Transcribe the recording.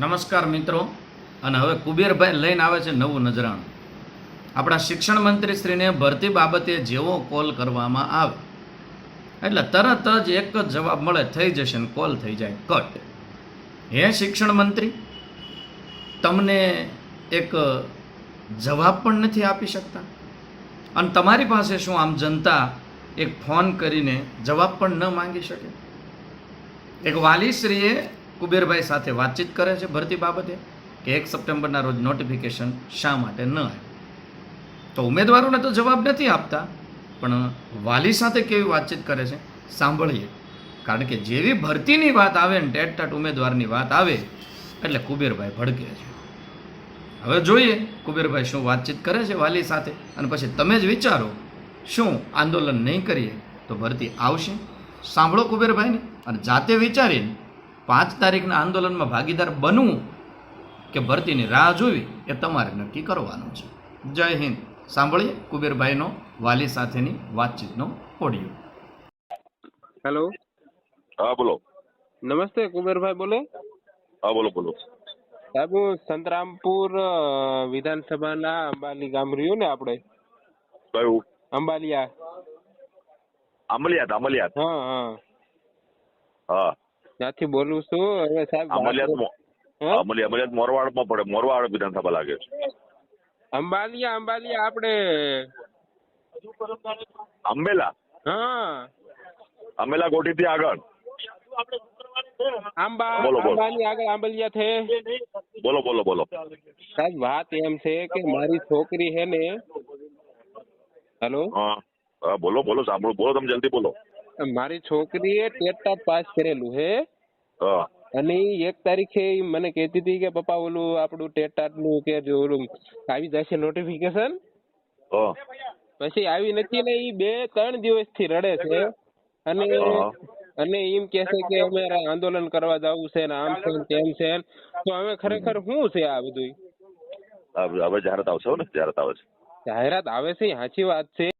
નમસ્કાર મિત્રો. અને હવે કુબેરભાઈ લઈને આવે છે નવું નજરાણું. આપણા શિક્ષણ મંત્રીશ્રીને ભરતી બાબતે જેવો કોલ કરવામાં આવે. એટલે તરત જ એક જ જવાબ મળે, થઈ જશે ને કોલ થઈ જાય. કટ. હે શિક્ષણ મંત્રી, તમને એક જવાબ પણ નથી આપી શકતા? અને તમારી પાસે શું આમ જનતા એક ફોન કરીને જવાબ પણ ન માંગી શકે? એક વાલીશ્રીએ કુબેરભાઈ સાથે વાતચીત કરે છે ભરતી બાબતે કે એક સપ્ટેમ્બરના રોજ નોટિફિકેશન શા માટે ન આવે? તો ઉમેદવારોને તો જવાબ નથી આપતા, પણ વાલી સાથે કેવી વાતચીત કરે છે? સાંભળીએ. કારણ કે જેવી ભરતીની વાત આવે ને ટેટ ટાટ ઉમેદવારની વાત આવે, એટલે કુબેરભાઈ ભડકે છે. હવે જોઈએ કુબેરભાઈ શું વાતચીત કરે છે વાલી સાથે અને પછી તમે જ વિચારો શું આંદોલન નહીં કરીએ તો ભરતી આવશે? સાંભળો કુબેરભાઈને અને જાતે વિચારીને પાંચ તારીખના આંદોલનમાં ભાગીદાર બનવું કે ભરતીની રાહ જોવી એ તમારે નક્કી કરવાનું છે. જય હિન્દ. સાંભળીએ કુબેરભાઈનો વાલી સાથેની વાતચીતનો ઓડિયો. હેલો. હા બોલો. નમસ્તે કુબેરભાઈ બોલે. હા બોલો બોલો. સાહેબ સંતરામપુર વિધાનસભાના અંબાલી ગામ રહ્યું ને આપણે? કયું? અંબાલિયા. અમલિયાત અમલિયાત હા હા. હા. ત્યાંથી બોલું છું. હવે સાહેબ અમલિયાત અમલિયાત મોરવાડમાં પડે મોરવાડ વિધાનસભા લાગે છે. અંબાલિયા અંબાલિયા આપણે અંબેલા? હા. અંબેલા કોઠીથી આગળ. આંબા બોલો. આગળ આંબલિયા છે. બોલો બોલો બોલો. સાહેબ વાત એમ છે કે મારી છોકરી છે ને હેલો? હા બોલો બોલો સાંભળો. બોલો તમે જલ્દી બોલો. મારી છોકરીએ ટેટ પાસ કરેલું હે. અને એક તારીખે મને કહેતી હતી કે પપ્પા ઓલું આપણું ટેટાટનું કે જો ઓલું આવી જશે નોટિફિકેશન પછી આવી નથી ને એ બે ત્રણ દિવસથી રડે છે. અને અને એમ કે છે કે અમે આંદોલન કરવા જવું છે ને આમ છે ને તેમ છે. તો હવે ખરેખર શું છે આ બધું હવે જાહેરાત આવશે ને જાહેરાત આવે છે. જાહેરાત આવે છે સાચી વાત છે.